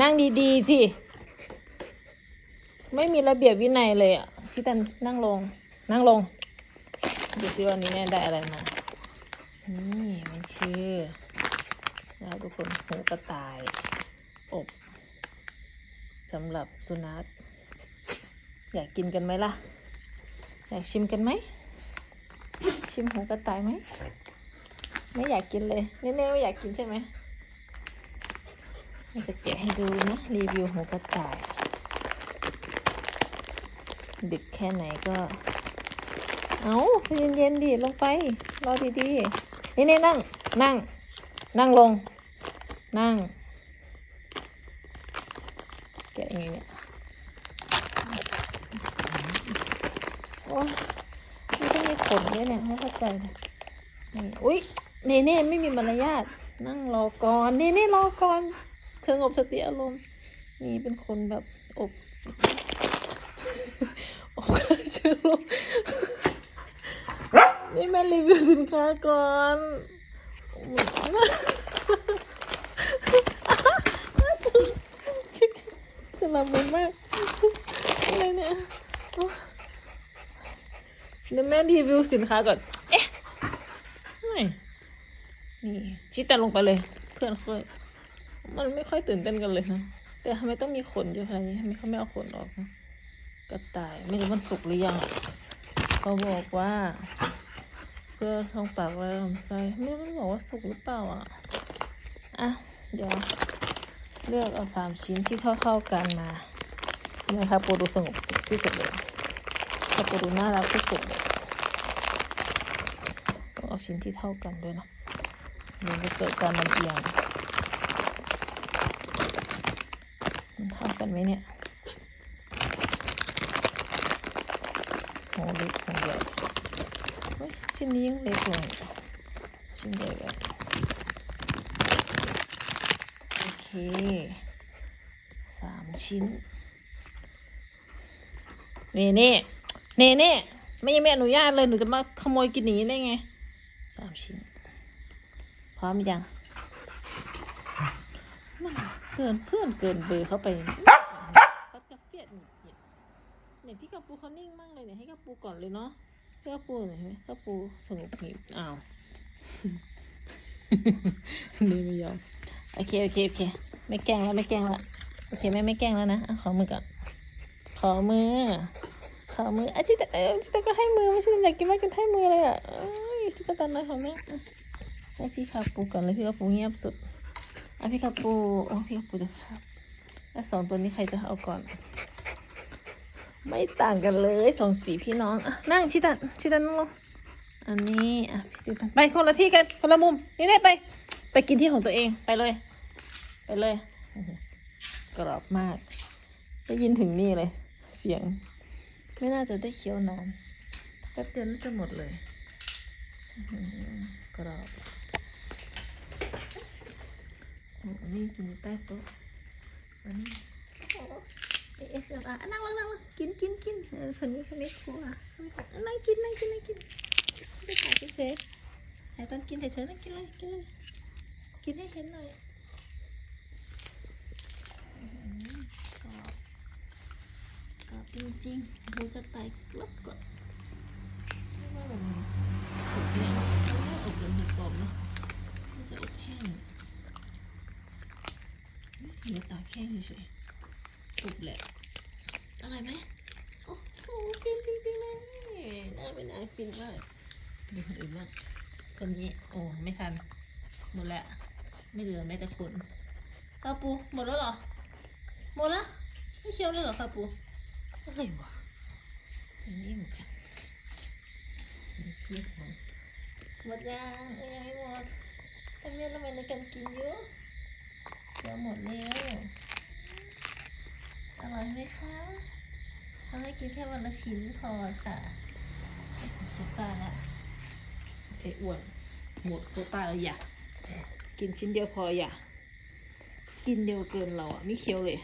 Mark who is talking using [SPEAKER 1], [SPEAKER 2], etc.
[SPEAKER 1] นั่งดีๆสิ ไม่มีระเบียบวินัยเลยอะชิตันนั่งลง นั่งลง ดูสิวันนี้แม่ได้อะไรมา นี่มันคือนะทุกคนหูกระต่าย อบสำหรับสุนัข อยากกินกันไหมล่ะ อยากชิมกันไหม ชิมหูกระต่ายไหม ไม่อยากกินเลยเน่ๆไม่อยากกินใช่ไหม จะแกะให้ดูนะ รีวิวหูกระต่าย ดึกแค่ไหนก็ เอาใจเย็นๆดิลงไป รอดีๆ นี่นี่นั่ง นั่ง นั่งลง นั่ง แกะยังไงเนี่ยโอ้ยไม่ต้องมีขนด้วยเนี่ยไม่เข้าใจเลยนี่อุ้ยเน่เน่ไม่มีมารยาทนั่งรอก่อนเน่เน่รอก่อน สงบสติอารมณ์ นี่เป็นคนแบบอบอบเชื้อโรคนี่แม่รีวิวสินค้าก่อนจะลำบากมากอะไรเนี่ยเดี๋ยวแม่รีวิวสินค้าก่อน เอ๊ะ ไม่ นี่ชี้แต่ลงไปเลย เพื่อนเคย มันไม่ค่อยตื่นเต้นกันเลยนะ แต่ทำไมต้องมีขนเยอะขนาดนี้ทำไมเขาไม่เอาขนออกนะกระต่ายไม่รู้มันสุกหรือยังเขาบอกว่า เพื่อท้องปากและลำไส้ไม่รู้มันบอกว่าสุกหรือเปล่าอะอะเดี๋ยวเลือกเอาสามชิ้นที่เท่าๆกันมานะคะโปรดูสงบสุขที่สุดเลยถ้าโปรดูน่ารักที่สุดเลยต้องเอาชิ้นที่เท่ากันด้วยนะเดี๋ยวจะเกิดการลำเอียง เท่ากันไหมเนี่ยโหเล็กของใหญ่เฮ้ยชิ้นนี้ยังเล็กกว่าอีกชิ้นใหญ่ไปโอเคสามชิ้นเน่เน่เน่เน่ไม่ยังไม่อนุญาตเลย หนูจะมาขโมยกินอย่างนี้ได้ไงสามชิ้น พร้อมยัง มันเกินเพื่อนเกินเบอร์เข้าไปเขาจะเฟียดหงุดหงิดเนี่ยพี่กระปูเขานิ่งมากเลยเนี่ยให้กระปูก่อนเลยเนาะพี่กระปูหน่อยเห็นไหมกระปูสงบหงิดอ้าวนี่ไม่ยอมโอเคโอเคโอเคไม่แกล้งแล้วไม่แกล้งแล้วโอเคแม่ไม่แกล้งแล้วนะอะขอมือก่อนขอมือขอมืออะจิตาเออจิตาก็ให้มือไม่ใช่อยากกินมากจนให้มือเลยอะเอ้ยจิตาตันน้อยของแม่อะให้พี่กระปูก่อนเลยพี่กระปูเงียบสุด อะพี่กระปูโอ้พี่กระปูจะครับแล้วสองตัวนี้ใครจะเอาก่อน ไม่ต่างกันเลยสองสีพี่น้องอะนั่งชิตันชิตันนั่งลงอันนี้อะพี่ชิตันไปคนละที่กันคนละมุมนี่เนี่ไป ไปกินที่ของตัวเองไปเลย ไปเลยกรอบมาก ได้ยินถึงนี่เลย เสียง ไม่น่าจะได้เคี้ยวนานแป๊บเดียวน่าจะหมดเลยกรอบ โอ้ นี่กินอยู่ใต้โต๊ะอันนี้โอ้เอสเอ็มอาร์นั่งลงนั่งลงกินกินกินเออคนนี้คนนี้ครัวนั่งกินนั่งกินนั่งกินไม่ถ่ายเฉยถ่ายตอนกินเฉยๆนั่งกินเลยกินเลยกินให้เห็นหน่อยกรอบกรอบจริงๆดูจะไตกรอบกรอบไม่ว่าแบบนี้อบเนี่ยไม่อบเป็นกรอบเนาะมันจะอบแห้ง เดี๋ยวตากแค่เฉยๆสุกแหละอร่อยไหมโอ้โหฟินจริงๆเลยน่าเป็นน่าฟินมากดูคนอื่นบ้างคนนี้โอ้ไม่ทันหมดแล้วไม่เหลือแม้แต่คนข้าวปูหมดแล้วเหรอหมดแล้วไม่เคี้ยวเลยเหรอข้าวปูอะไรวะอันนี้หมดจังไม่เคี้ยวหมดหมดยังเอ้ยยังไม่หมดทำเมียละไมในการกินเยอะ เดี๋ยวหมดแล้วอร่อยไหมคะเราให้กินแค่วันละชิ้นพอค่ะโควต้าละไอ้อ้วนหมดโควต้าแล้วอย่ากินชิ้นเดียวพออย่ากินเดียวเกินเราอะไม่เคี้ยวเลย